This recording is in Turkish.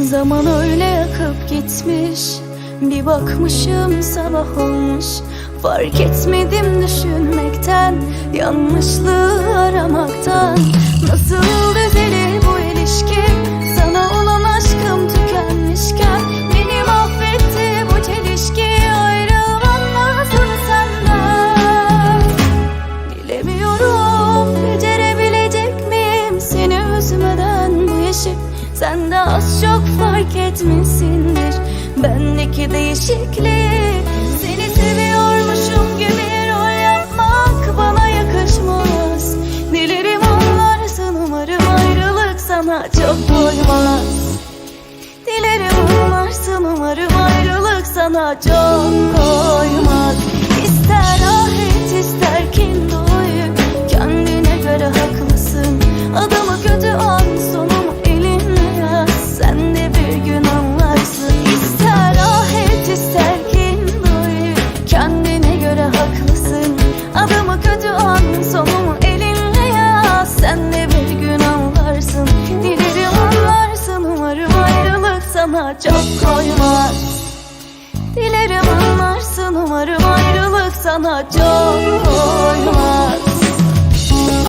Zaman öyle yakıp gitmiş. Bir bakmışım sabah olmuş. Fark etmedim düşünmekten Yanlışlığı aramaktan. Nasıl düzelir Sen de az çok fark etmişsindir. Bendeki değişiklik Seni seviyormuşum gibi rol yapmak Bana yakışmaz. Dilerim anlarsın umarım ayrılık sana çok koymaz Dilerim anlarsın umarım ayrılık sana çok koymaz sana çok koymaz Dilerim anlarsın umarım ayrılık sana çok koymaz